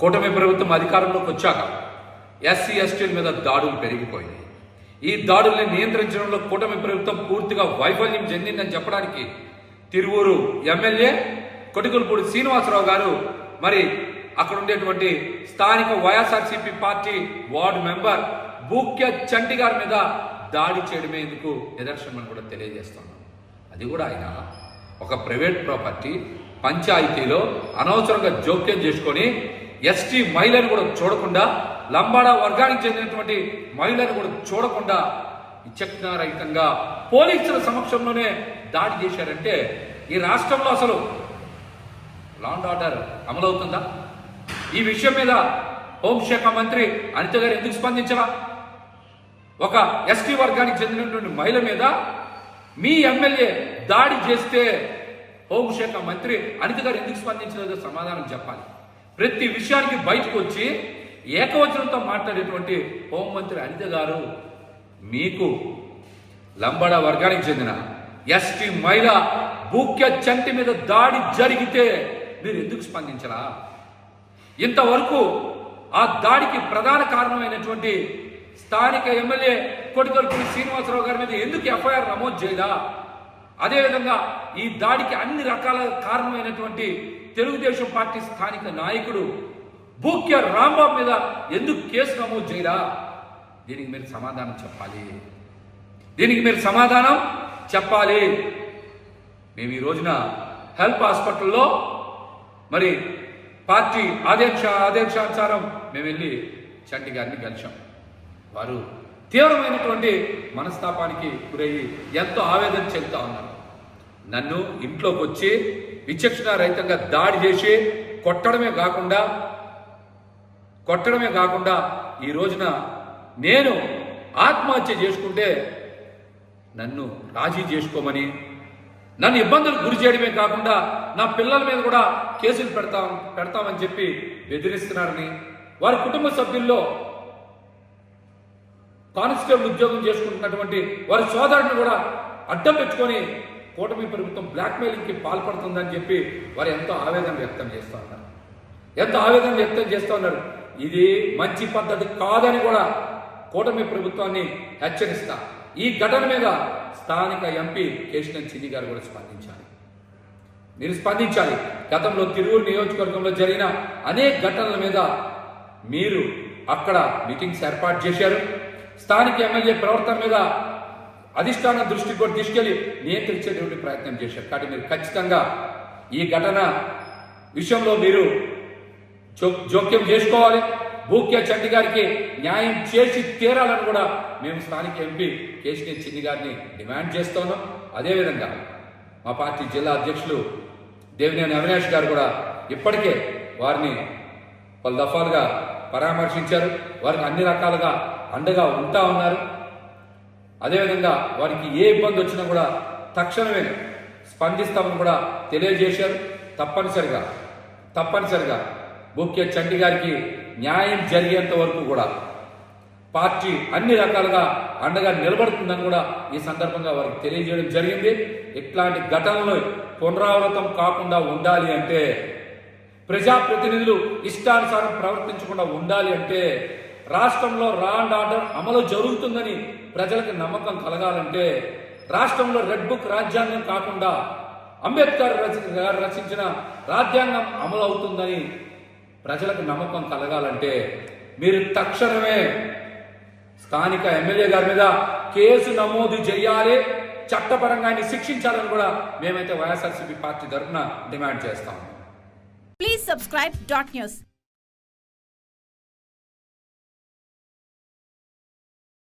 కూటమి ప్రభుత్వం అధికారంలోకి వచ్చాక ఎస్సీ ఎస్టీల మీద దాడులు పెరిగిపోయాయి ఈ దాడుల్ని నియంత్రించడంలో కూటమి ప్రభుత్వం పూర్తిగా వైఫల్యం చెందిందని చెప్పడానికి తిరువూరు ఎమ్మెల్యే కొటికులపూడి శ్రీనివాసరావు గారు మరి అక్కడ ఉండేటువంటి స్థానిక YSRCP party ward member Bhukya Chanti గారి మీద దాడి చేయడమే ఎందుకు నిదర్శనం కూడా తెలియజేస్తున్నాం. అది కూడా ఆయన ఒక ప్రైవేట్ ప్రాపర్టీ పంచాయతీలో అనవసరంగా జోక్యం చేసుకొని ఎస్టీ మహిళను కూడా చూడకుండా లంబాడా వర్గానికి చెందినటువంటి మహిళను కూడా చూడకుండా విచక్షణారహితంగా పోలీసుల సమక్షంలోనే దాడి చేశారంటే ఈ రాష్ట్రంలో అసలు లాండ్ ఆర్డర్ అమలవుతుందా? ఈ విషయం మీద హోంశాఖ మంత్రి అనిత గారు ఎందుకు స్పందించరా ఒక ఎస్టీ వర్గానికి చెందినటువంటి మహిళ మీద మీ ఎమ్మెల్యే దాడి చేస్తే హోంశాఖ మంత్రి అనిత గారు ఎందుకు స్పందించలేదో సమాధానం చెప్పాలి. ప్రతి విషయానికి బయటకు వచ్చి ఏకవచనంతో మాట్లాడేటువంటి హోంమంత్రి అనిత గారు మీకు లంబడ వర్గానికి చెందిన ఎస్టీ మహిళ భూక్య చంటి మీద దాడి జరిగితే మీరు ఎందుకు స్పందించరా? ఇంతవరకు ఆ దాడికి ప్రధాన కారణమైనటువంటి స్థానిక ఎమ్మెల్యే కొటికల్పూడి శ్రీనివాసరావు గారి మీద ఎందుకు ఎఫ్ఐఆర్ నమోదు చేయదా అదేవిధంగా ఈ దాడికి అన్ని రకాల కారణమైనటువంటి తెలుగుదేశం పార్టీ స్థానిక నాయకుడు భూక్య రాంబాబు మీద ఎందుకు కేసు నమోదు చేయరా? దీనికి మీరు సమాధానం చెప్పాలి. దీనికి మీరు సమాధానం చెప్పాలి. మేము ఈ రోజున హెల్ప్ హాస్పిటల్లో మరి పార్టీ ఆదేశ ఆదేశానుసారం మేము వెళ్ళి చంటి గారిని కలిశాం. వారు తీవ్రమైనటువంటి మనస్తాపానికి గురయ్యి ఎంతో ఆవేదన చెందుతా ఉన్నారు. నన్ను ఇంట్లోకి వచ్చి విచక్షణ రహితంగా దాడి చేసి కొట్టడమే కాకుండా కొట్టడమే కాకుండా ఈ రోజున నేను ఆత్మహత్య చేసుకుంటే నన్ను రాజీ చేసుకోమని నన్ను ఇబ్బందులు గురి చేయడమే కాకుండా నా పిల్లల మీద కూడా కేసులు పెడతాం పెడతామని చెప్పి బెదిరిస్తున్నారని వారి కుటుంబ సభ్యుల్లో కానిస్టేబుల్ ఉద్యోగం చేసుకుంటున్నటువంటి వారి సోదరుడిని కూడా అడ్డం పెట్టుకొని కూటమి ప్రభుత్వం బ్లాక్మెయిలింగ్కి పాల్పడుతుందని చెప్పి వారు ఎంతో ఆవేదన వ్యక్తం చేస్తూ ఉన్నారు. ఎంతో ఆవేదన వ్యక్తం చేస్తూ ఉన్నారు. ఇది మంచి పద్ధతి కాదని కూడా కూటమి ప్రభుత్వాన్ని హెచ్చరిస్తా. ఈ ఘటన మీద స్థానిక ఎంపీ కేశినేని చిన్ని గారు కూడా స్పందించాలి. మీరు స్పందించాలి. గతంలో తిరువురు నియోజకవర్గంలో జరిగిన అనేక ఘటనల మీద మీరు అక్కడ మీటింగ్స్ ఏర్పాటు చేశారు. స్థానిక ఎమ్మెల్యే ప్రవర్తన మీద అధిష్టాన దృష్టికి కూడా తీసుకెళ్ళి నియంత్రించేటువంటి ప్రయత్నం చేశారు. కాబట్టి మీరు ఖచ్చితంగా ఈ ఘటన విషయంలో మీరు జో- జోక్యం చేసుకోవాలి. భూక్య చంటి గారికి న్యాయం చేసి తీరాలని కూడా మేము స్థానిక ఎంపీ కేశినేని చిన్ని గారిని డిమాండ్ చేస్తున్నాం. అదేవిధంగా మా పార్టీ జిల్లా అధ్యక్షులు దేవినేని అవినాష్ గారు కూడా ఇప్పటికే వారిని పలు దఫాలుగా పరామర్శించారు. వారికి అన్ని రకాలుగా అండగా ఉంటా ఉన్నారు. అదేవిధంగా వారికి ఏ ఇబ్బంది వచ్చినా కూడా తక్షణమే స్పందిస్తామని కూడా తెలియజేశారు. తప్పనిసరిగా తప్పనిసరిగా ముఖ్య చండి గారికి న్యాయం జరిగేంత వరకు కూడా పార్టీ అన్ని రకాలుగా అండగా నిలబడుతుందని కూడా ఈ సందర్భంగా వారికి తెలియజేయడం జరిగింది. ఇట్లాంటి ఘటనలు పునరావృతం కాకుండా ఉండాలి అంటే ప్రజాప్రతినిధులు ఇష్టానుసారం ప్రవర్తించకుండా ఉండాలి అంటే రాష్ట్రంలో రా అండ్ ఆర్డర్ అమలు జరుగుతుందని ప్రజలకు నమ్మకం కలగాలంటే రాష్ట్రంలో రెడ్ బుక్ రాజ్యాంగం కాకుండా అంబేద్కర్ రచి- గారు రచించిన రాజ్యాంగం అమలు అవుతుందని ప్రజలకు నమ్మకం కలగాలంటే మీరు తక్షణమే స్థానిక ఎమ్మెల్యే గారి మీద కేసు నమోదు చేయాలి చట్టపరంగా ఆయన శిక్షించాలని కూడా మేమైతే వైఎస్ఆర్సీపీ పార్టీ తరఫున డిమాండ్ చేస్తాం. Please subscribe dot news